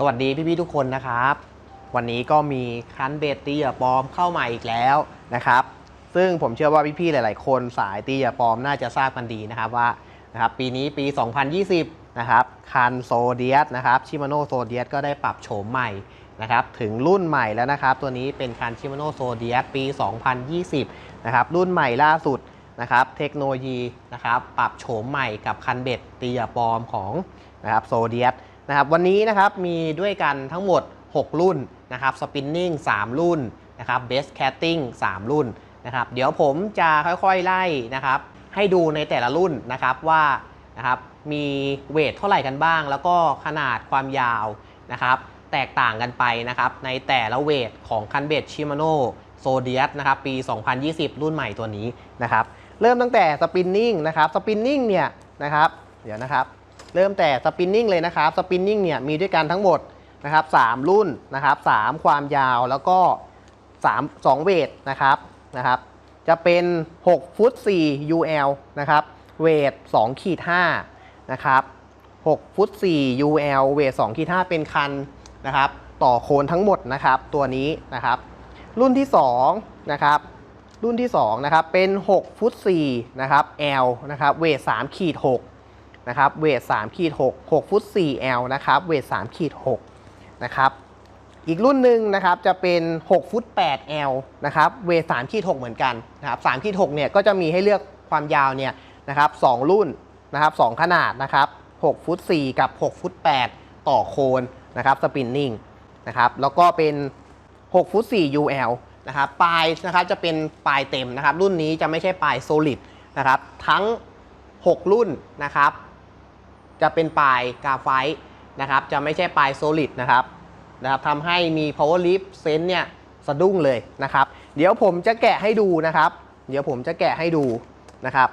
สวัสดีพี่ๆทุกคนนะครับ วันนี้ก็มีคันเบตตีอปลอมเข้ามาอีกแล้วนะครับ ซึ่งผมเชื่อว่าพี่ๆหลาย ๆ คนสายตีอปลอมน่าจะทราบกันดีนะครับว่านะครับปีนี้ปี 2020 นะครับคันโซเดียสนะครับชิมาโนโซเดียสก็ได้ปรับโฉมใหม่นะครับถึงรุ่นใหม่แล้วนะครับ ตัวนี้เป็นคันชิมาโนโซเดียสปี 2020 นะครับรุ่นใหม่ล่าสุดนะครับเทคโนโลยีนะครับปรับโฉมใหม่กับคันเบ็ดตีอปลอมของนะครับโซเดียส นะครับวันนี้นะครับมีด้วยกันทั้งหมด 6 รุ่นนะครับสปินนิ่ง3 รุ่นนะครับเบสแคตติ้ง3รุ่นนะครับเดี๋ยวผมจะค่อยๆไล่นะครับให้ดูในแต่ละรุ่นนะครับว่านะครับมีเวทเท่าไหร่กันบ้าง แล้วก็ขนาดความยาวนะครับแตกต่างกันไปนะครับในแต่ละเวทของคันเบดชิมาโนโซเดียสนะครับปี 2020 รุ่นใหม่ตัวนี้นะครับเริ่มตั้งแต่สปินนิ่งนะครับสปินนิ่งเนี่ยนะครับเดี๋ยวนะครับ เริ่มแต่สปินนิ่งเลยนะครับสปินนิ่งเนี่ยมีด้วยกันทั้งหมดนะครับ3รุ่นนะครับ3ความยาวแล้วก็ 3 2 เวทนะครับนะครับจะเป็น 6 ฟุต 4 UL นะครับเวท2ขีด5นะครับ6ฟุต 4 UL เวท2ขีด5เป็นคันนะครับต่อโคนทั้งหมดนะครับตัวนี้นะครับรุ่นที่2นะครับรุ่นที่2นะครับเป็น 6 ฟุต4นะครับ L นะครับเวท3ขีด6 นะครับเวท3ขีด6 6ฟุต 4L นะครับเวท3ขีด6นะครับอีกรุ่นหนึ่งนะครับจะเป็น6ฟุต 8L นะครับเวท3ขีด6เหมือนกันนะครับ3ขีด6เนี่ยก็จะมีให้เลือกความยาวเนี่ยนะครับ2รุ่นนะครับ2ขนาดนะครับ6ฟุต4 กับ 6 ฟุต 8 ต่อโคนนะครับสปินนิ่งนะครับแล้วก็เป็น 6 ฟุต 4 UL นะครับปลายนะครับจะเป็นปลายเต็มนะครับรุ่นนี้จะไม่ใช่ปลายโซลิดนะครับทั้ง 6 รุ่นนะครับ จะเป็นปลายกาไฟนะครับ จะไม่ใช่ปลายโซลิดนะครับนะครับทำให้มี power lift sense เนี่ยสะดุ้งเลยนะครับ เดี๋ยวผมจะแกะให้ดูนะครับ เดี๋ยวผมจะแกะให้ดูนะครับ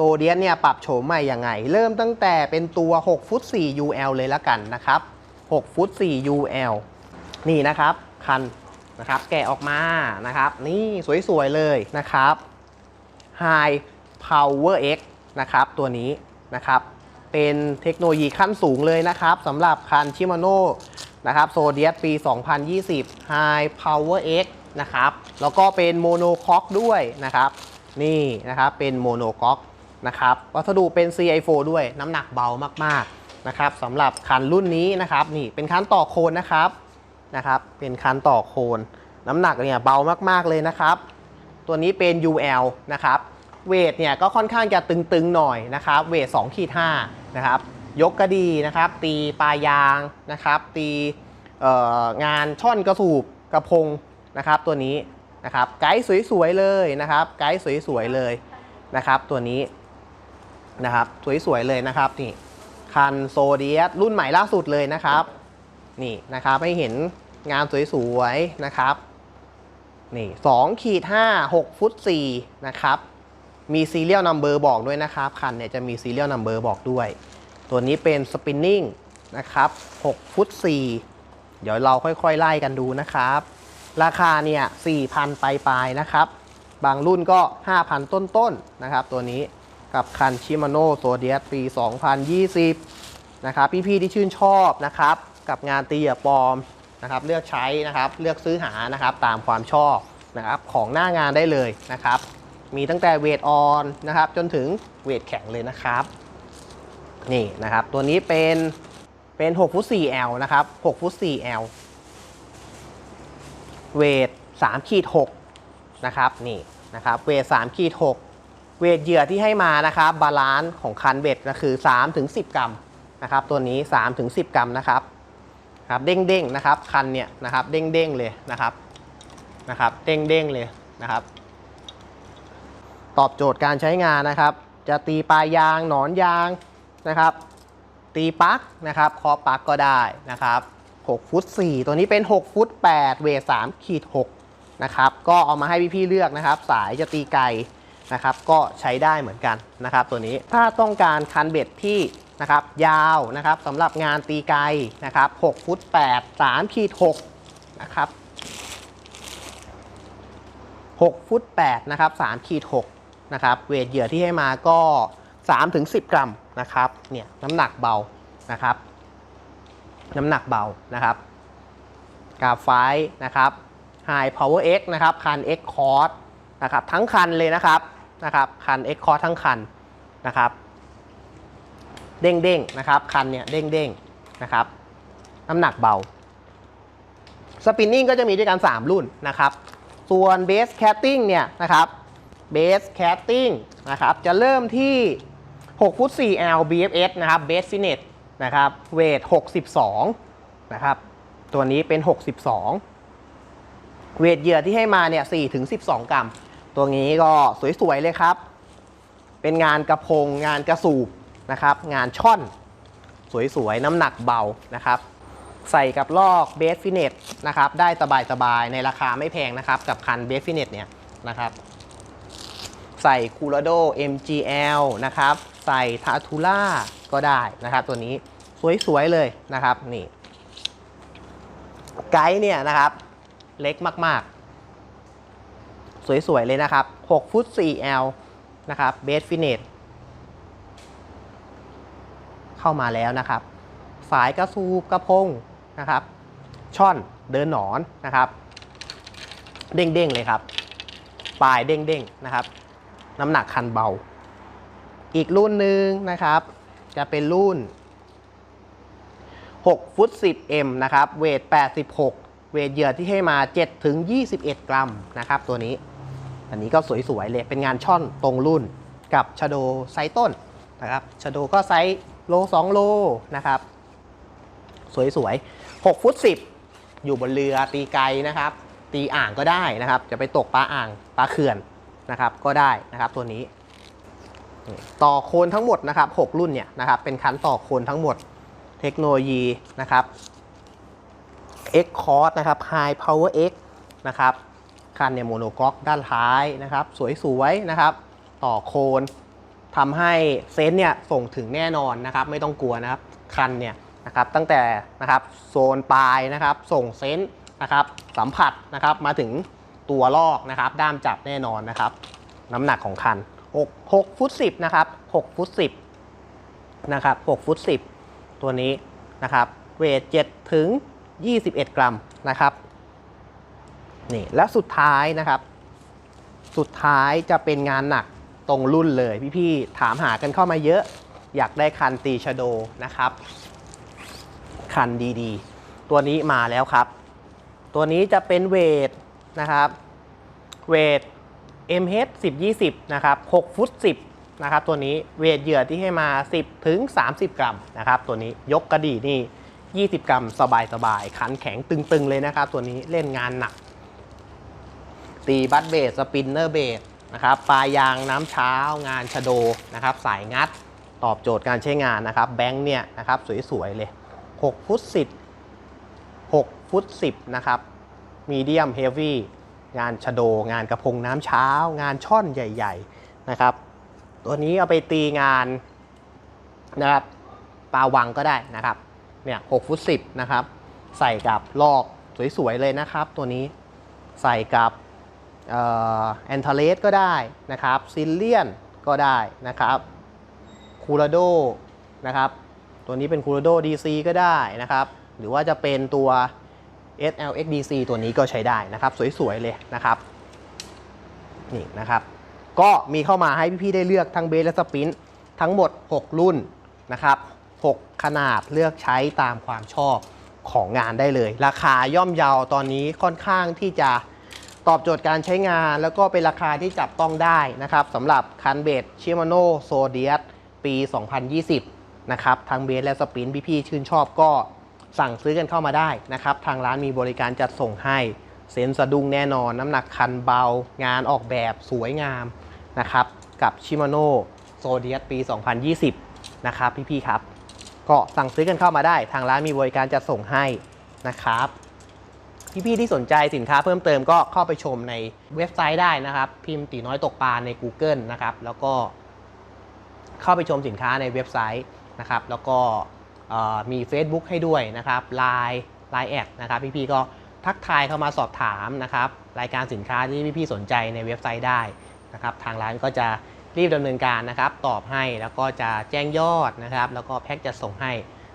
ตัวเดียนเนี่ยปรับโฉมใหม่ยังไง เริ่มตั้งแต่เป็นตัว6ฟุต4 UL เลยละกันนะครับ6ฟุต4 UL นี่นะครับ คันนะครับแกะออกมานะครับ นี่สวยๆเลยนะครับ High Power X นะครับตัวนี้นะครับ เป็นเทคโนโลยีขั้นสูงเลยนะครับสำหรับคันชิมาโน่นะครับโซเดียสปี 2020 High Power X นะครับแล้วก็เป็นโมโนคอกด้วยนะครับนี่นะครับเป็นโมโนคอกนะครับวัสดุเป็น CI4 ด้วยน้ำหนักเบามากๆนะครับสำหรับคันรุ่นนี้นะครับนี่เป็นคันต่อโคนนะครับนะครับเป็นคันต่อโคนน้ำหนักเนี่ยเบามากๆเลยนะครับ ตัวนี้เป็น UL นะครับเวทเนี่ยก็ค่อนข้างจะตึงๆหน่อยนะครับเวท2ขีด5 นะครับ ยกกระดีนะครับ ตีปลายยางนะครับ ตีงานช่อนกระสูบกระพงนะครับ ตัวนี้นะครับ ไกด์สวยๆเลยนะครับ ไกด์สวยๆเลยนะครับ ตัวนี้นะครับสวยๆเลยนะครับนี่คันโซเดียสรุ่นใหม่ล่าสุดเลยนะครับนี่นะครับให้เห็นงานสวยๆนะครับนี่2ขีด5 6ฟุต4นะครับ มีซีเรียลนัมเบอร์บอกด้วยนะครับคันเนี่ยจะมีซีเรียลนัมเบอร์บอกด้วย ตัวนี้เป็นสปินนิ่งนะครับ6ฟุต4เดี๋ยวเราค่อยๆ ไล่กันดูนะครับ ราคาเนี่ย4,000 ปลายๆนะครับ บางรุ่นก็ 5,000 ต้นๆนะครับ ตัวนี้กับคันชิมาโนโซเดียสปี 2020 นะครับ พี่ๆที่ชื่นชอบนะครับ กับงานตีอปลอมนะครับเลือกใช้นะครับเลือกซื้อหานะครับตามความชอบนะครับของหน้างานได้เลยนะครับ มีตั้งแต่เวทออนนะครับ จนถึงเวทแข็งเลยนะครับ นี่นะครับ ตัวนี้เป็นเป็น6ฟุต 4L นะครับ6ฟุต 4L เวท3ขีด6นะครับนี่นะครับ เวท3ขีด6เวทเหยื่อที่ให้มานะครับบาลานซ์ของคันเบ็ดก็คือ3ถึง10 กรัมนะครับตัวนี้3ถึง10 กรัมนะครับครับเด้งเด้งนะครับคันเนี่ยนะครับเด้งเด้งเลยนะครับนะครับเด้งเด้งเลยนะครับ ตอบโจทย์การใช้งานนะครับ จะตีปลายยางหนอนยางนะครับ ตีปลั๊กนะครับคอปลั๊กก็ได้นะครับ6ฟุต4ตัวนี้เป็น 6 ฟุต 8 เวท3ขีด6นะครับก็เอามาให้พี่ๆเลือกนะครับ สายจะตีไกลนะครับ ก็ใช้ได้เหมือนกันนะครับ ตัวนี้ถ้าต้องการคันเบ็ดที่นะครับยาวนะครับสำหรับงานตีไกลนะครับ6ฟุต8 3ขีด6นะครับ6ฟุต8นะครับ3ขีด6 นะครับเวทเหยื่อที่ให้มาก็3ถึง10 กรัมนะครับเนี่ยน้ำหนักเบานะครับ น้ำหนักเบานะครับกราไฟนะครับ High Power X นะครับคัน X Cross นะครับทั้งคันเลยนะครับนะครับคัน X Cross ทั้งคันนะครับเด้งเด้งนะครับคันเนี่ยเด้งเด้งนะครับน้ำหนักเบาสปินนิ่งก็จะมีด้วยกัน 3 รุ่นนะครับ ส่วนเบสแคตติ้งเนี่ยนะครับ เบสแคตติ้งนะครับจะเริ่มที่ 6 ฟุต 4 L BFS นะครับเบสฟินเนตนะครับเวท 62 นะครับ ตัวนี้เป็น 62 เวทเหยื่อที่ให้มาเนี่ย4ถึง 12 กรัม ตัวนี้ก็สวย ๆ เลยครับ เป็นงานกระพง งานกระสูบนะครับ งานช่อน สวย ๆ น้ำหนักเบานะครับ ใส่กับลอกเบสฟินเนตนะครับ ได้สบาย ๆ ในราคาไม่แพงนะครับ กับคันเบสฟินเนตเนี่ยนะครับ ใส่คูลาโด MGL นะครับ ใส่ทาทูล่าก็ได้นะครับ ตัวนี้สวยๆเลยนะครับนี่ไกด์เนี่ยนะครับ เล็กมากๆ สวยๆเลยนะครับ 6 ฟุต 4L นะครับเบสฟินเนตเข้ามาแล้วนะครับ สายกระสูบกระพงนะครับ ช่อนเดินหนอนนะครับ เด้งๆเลยครับ ปลายเด้งๆนะครับ น้ำหนักคันเบา อีกรุ่นหนึ่งนะครับ จะเป็นรุ่น6ฟุต 10M นะครับ เวท 86 เวทเหยื่อที่ให้มา 7 ถึง 21 กรัมนะครับ ตัวนี้ อันนี้ก็สวย ๆ เลย เป็นงานช่อนตรงรุ่นกับช a โดไซส์ต้นนะครับช a โดก็ไซส์โล 2 โลนะครับ สวย ๆ 6 ฟุต 10 อยู่บนเรือตีไกลนะครับ ตีอ่างก็ได้นะครับ จะไปตกปลาอ่างปลาเขื่อน นะครับก็ได้นะครับตัวนี้ ต่อโคนทั้งหมดนะครับ6รุ่นเนี่ยนะครับเป็นคันต่อโคนทั้งหมดเทคโนโลยีนะครับ X c o s นะครับ High Power X นะครับคันเนี่ยโมโนก o อกด้านท้ายนะครับ สวยๆนะครับ ต่อโคนทำให้เซนส์เนี่ยส่งถึงแน่นอนนะครับ ไม่ต้องกลัวนะครับ คันเนี่ยนะครับตั้งแต่นะครับโซนปลายนะครับ ส่งเซนส์นะครับสัมผัสนะครับมาถึง ตัวลอกนะครับด้ามจับแน่นอนนะครับ น้ำหนักของคัน 6 6ฟุต10นะครับ6ฟุต10นะครับ6ฟุต10 ตัวนี้นะครับเวท7ถึง 21 กรัมนะครับนี่และสุดท้ายนะครับ สุดท้ายจะเป็นงานหนักตรงรุ่นเลย พี่ๆถามหากันเข้ามาเยอะ อยากได้คันตีชโดนะครับ คันดีๆ ตัวนี้มาแล้วครับ ตัวนี้จะเป็นเวท นะครับ เวท MH 10 20นะครับ6ฟุต 10นะครับตัวนี้เวทเหยื่อที่ให้มา 10ถึง30 กรัมนะครับตัวนี้ยกกระดี่นี่ 20 กรัมสบายๆขันแข็งตึงๆเลยนะครับ ตัวนี้เล่นงานหนัก ตีบัตเบสสปินเนอร์เบสนะครับปลายางน้ำเช้างานชะโดนะครับสายงัดตอบโจทย์การใช้งานนะครับแบงค์เนี่ยนะครับสวยๆเลย 6 ฟุต 10 6 ฟุต 10นะครับ มีเดียมเฮฟวี่งานชะโด งานกระพงน้ำเช้า งานช่อนใหญ่ๆนะครับ ตัวนี้เอาไปตีงานนะครับปลาวังก็ได้นะครับเนี่ย6ฟุต10นะครับ ใส่กับลอกสวยๆเลยนะครับ ตัวนี้ใส่กับแอนทาเลสก็ได้นะครับซิลเลียนก็ได้นะครับคูราโดนะครับ ตัวนี้เป็นคูราโด DC ก็ได้นะครับ หรือว่าจะเป็นตัว SLXDC ตัวนี้ก็ใช้ได้นะครับ สวย ๆ เลยนะครับ นี่นะครับ ก็มีเข้ามาให้พี่ๆได้เลือกทั้งเบสและสปินทั้งหมด 6 รุ่นนะครับ 6 ขนาดเลือกใช้ตามความชอบของงานได้เลย ราคาย่อมเยาตอนนี้ค่อนข้างที่จะตอบโจทย์การใช้งาน แล้วก็เป็นราคาที่จับต้องได้นะครับสำหรับคันเบสชิมาโนโซเดียสปี 2020 นะครับทั้งเบสและสปินพี่ๆชื่นชอบก็ สั่งซื้อกันเข้ามาได้นะครับ ทางร้านมีบริการจัดส่งให้ เซ็นสะดุ้งแน่นอน น้ำหนักคันเบา งานออกแบบสวยงามนะครับ กับชิมาโนโซเดียสปี 2020 นะครับพี่ๆครับ ก็สั่งซื้อกันเข้ามาได้ ทางร้านมีบริการจัดส่งให้นะครับ พี่ๆที่สนใจสินค้าเพิ่มเติมก็เข้าไปชมในเว็บไซต์ได้นะครับ พิมพ์ตีน้อยตกปลาใน Google นะครับ แล้วก็เข้าไปชมสินค้าในเว็บไซต์นะครับ แล้วก็ มี Facebook ให้ด้วยนะครับ Line Line แอดนะครับพี่ๆก็ทักทายเข้ามาสอบถามนะครับรายการสินค้าที่พี่ๆสนใจในเว็บไซต์ได้นะครับทางร้านก็จะรีบดำเนินการนะครับตอบให้แล้วก็จะแจ้งยอดนะครับ แล้วก็แพ็กจะส่งให้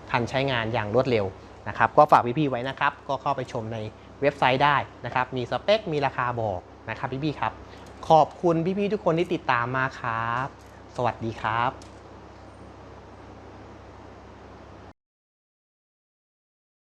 ทันใช้งานอย่างรวดเร็วนะครับ ก็ฝากพี่ๆไว้นะครับ ก็เข้าไปชมในเว็บไซต์ได้นะครับ มีสเปค มีราคาบอกนะครับพี่ๆครับ ขอบคุณพี่ๆทุกคนที่ติดตามมาครับ สวัสดีครับ